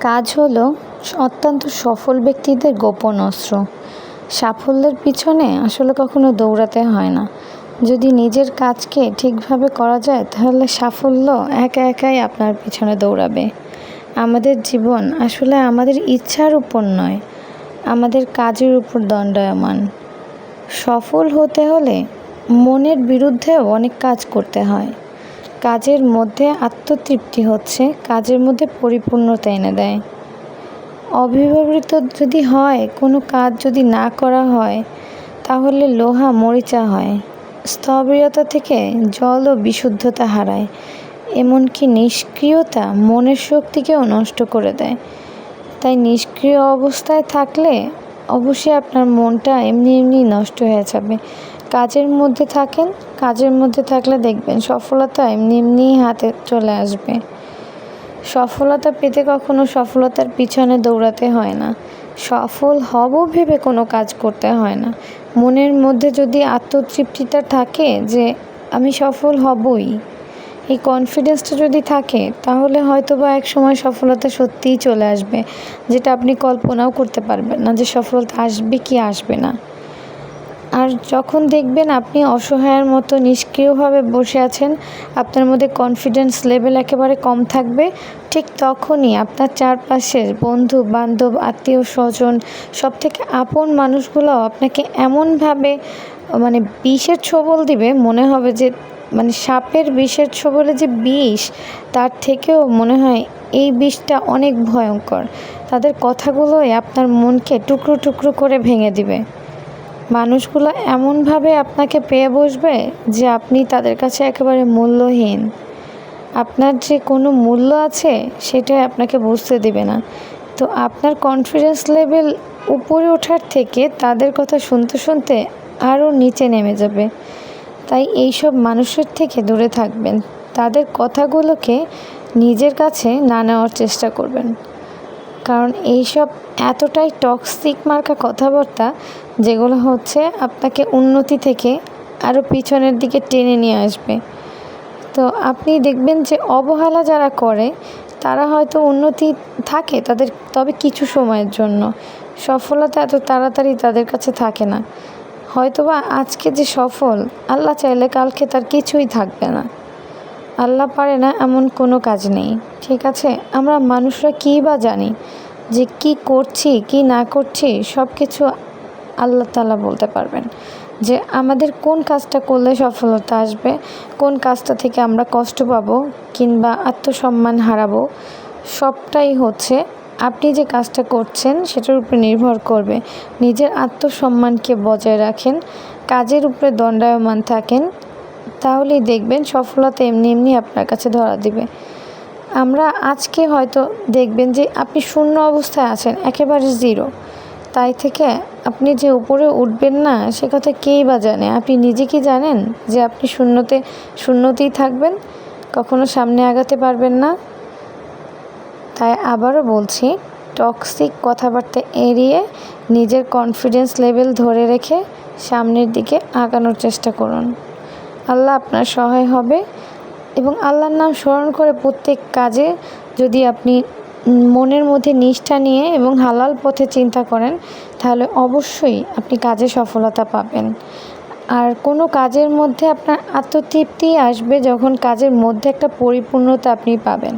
কাজ হলো অত্যন্ত সফল ব্যক্তিদের গোপন অস্ত্র। সাফল্যের পিছনে আসলে কখনো দৌড়াতে হয় না। যদি নিজের কাজকে ঠিকভাবে করা যায়, তাহলে সাফল্য একা একাই আপনার পিছনে দৌড়াবে। আমাদের জীবন আসলে আমাদের ইচ্ছার উপর নয়, আমাদের কাজের উপর দণ্ডায়মান। সফল হতে হলে মনের বিরুদ্ধেও অনেক কাজ করতে হয়। কাজের মধ্যে আত্মতৃপ্তি হচ্ছে, কাজের মধ্যে পরিপূর্ণতা এনে দেয়। অবিবাহিত যদি হয়, কোনো কাজ যদি না করা হয়, তাহলে লোহা মরিচা হয়। স্থবিরতা থেকে জল ও বিশুদ্ধতা হারায়, এমনকি নিষ্ক্রিয়তা মনের শক্তিকেও নষ্ট করে দেয়। তাই নিষ্ক্রিয় অবস্থায় থাকলে অবশ্যই আপনার মনটা এমনি এমনি নষ্ট হয়ে যাবে। কাজের মধ্যে থাকেন, কাজের মধ্যে থাকলে দেখবেন সফলতা এমনি এমনিই হাতে চলে আসবে। সফলতা পেতে কখনো সফলতার পিছনে দৌড়াতে হয় না। সফল হব ভেবে কোনো কাজ করতে হয় না। মনের মধ্যে যদি আত্মতৃপ্তিটা থাকে যে আমি সফল হবই, এই কনফিডেন্সটা যদি থাকে, তাহলে হয়তো বা এক সময় সফলতা সত্যিই চলে আসবে, যেটা আপনি কল্পনাও করতে পারবেন না যে সফলতা আসবে কি আসবে না। আর যখন দেখবেন আপনি অসহায়ের মতো নিষ্ক্রিয়ভাবে বসে আছেন, আপনার মধ্যে কনফিডেন্স লেভেল একেবারে কম থাকবে, ঠিক তখনই আপনার চারপাশের বন্ধু, বান্ধব, আত্মীয় স্বজন সব থেকে আপন মানুষগুলো আপনাকে এমনভাবে মানে বিষের ছোবল দিবে, মনে হবে যে মানে সাপের বিষের ছোবলে যে বিষ, তার থেকেও মনে হয় এই বিষটা অনেক ভয়ঙ্কর। তাদের কথাগুলোই আপনার মনকে টুকরো টুকরো করে ভেঙে দিবে। মানুষগুলো এমনভাবে আপনাকে পেয়ে বসবে যে আপনি তাদের কাছে একেবারে মূল্যহীন। আপনার যে কোনো মূল্য আছে, সেটাই আপনাকে বুঝতে দিবে না। তো আপনার কনফিডেন্স লেভেল উপরে ওঠার থেকে তাদের কথা শুনতে শুনতে আরও নিচে নেমে যাবে। তাই এইসব মানুষের থেকে দূরে থাকবেন। তাদের কথাগুলোকে নিজের কাছে না নেওয়ার চেষ্টা করবেন। কারণ এইসব এতটাই টক্সিক মার্কা কথাবার্তা যেগুলো হচ্ছে আপনাকে উন্নতি থেকে আরও পিছনের দিকে টেনে নিয়ে আসবে। তো আপনি দেখবেন যে অবহেলা যারা করে, তারা হয়তো উন্নতি থাকে তাদের তবে কিছু সময়ের জন্য। সফলতা এত তাড়াতাড়ি তাদের কাছে থাকে না। হয়তোবা আজকে যে সফল, আল্লাহ চাইলে কালকে তার কিছুই থাকবে না। আল্লাহ পারে না এমন কোনো কাজ নেই, ঠিক আছে? আমরা মানুষরা কী বা জানি যে কি করছি, কি না করছি সব কিছু আল্লাহ তালা বলতে পারবেন। যে আমাদের কোন কাজটা করলে সফলতা আসবে, কোন কাজটা থেকে আমরা কষ্ট পাবো কিংবা আত্মসম্মান হারাবো, সবটাই হচ্ছে আপনি যে কাজটা করছেন সেটার উপরে নির্ভর করবে। নিজের আত্মসম্মানকে বজায় রাখেন, কাজের উপরে দণ্ডায়মান থাকেন তাহলেই দেখবেন সফলতা এমনি এমনি আপনার কাছে ধরা দিবে। আমরা আজকে হয়তো দেখবেন যে আপনি শূন্য অবস্থায় আছেন, একেবারে জিরো তাই থেকে আপনি যে উপরে উঠবেন না, সে কথা কেই বা জানে? আপনি নিজে কি জানেন যে আপনি শূন্যতে, শূন্যতেই থাকবেন? কখনো সামনে আগাতে পারবেন না। তাই আবারও বলছি টক্সিক কথাবার্তা এড়িয়ে নিজের কনফিডেন্স লেভেল ধরে রেখে সামনের দিকে আগানোর চেষ্টা করুন। আল্লাহ আপনার সহায় হবে এবং আল্লাহর নাম স্মরণ করে প্রত্যেক কাজে যদি আপনি মনের মধ্যে নিষ্ঠা নিয়ে এবং হালাল পথে চিন্তা করেন, তাহলে অবশ্যই আপনি কাজে সফলতা পাবেন। আর কোনো কাজের মধ্যে আপনার আত্মতৃপ্তি আসবে যখন কাজের মধ্যে একটা পরিপূর্ণতা আপনি পাবেন।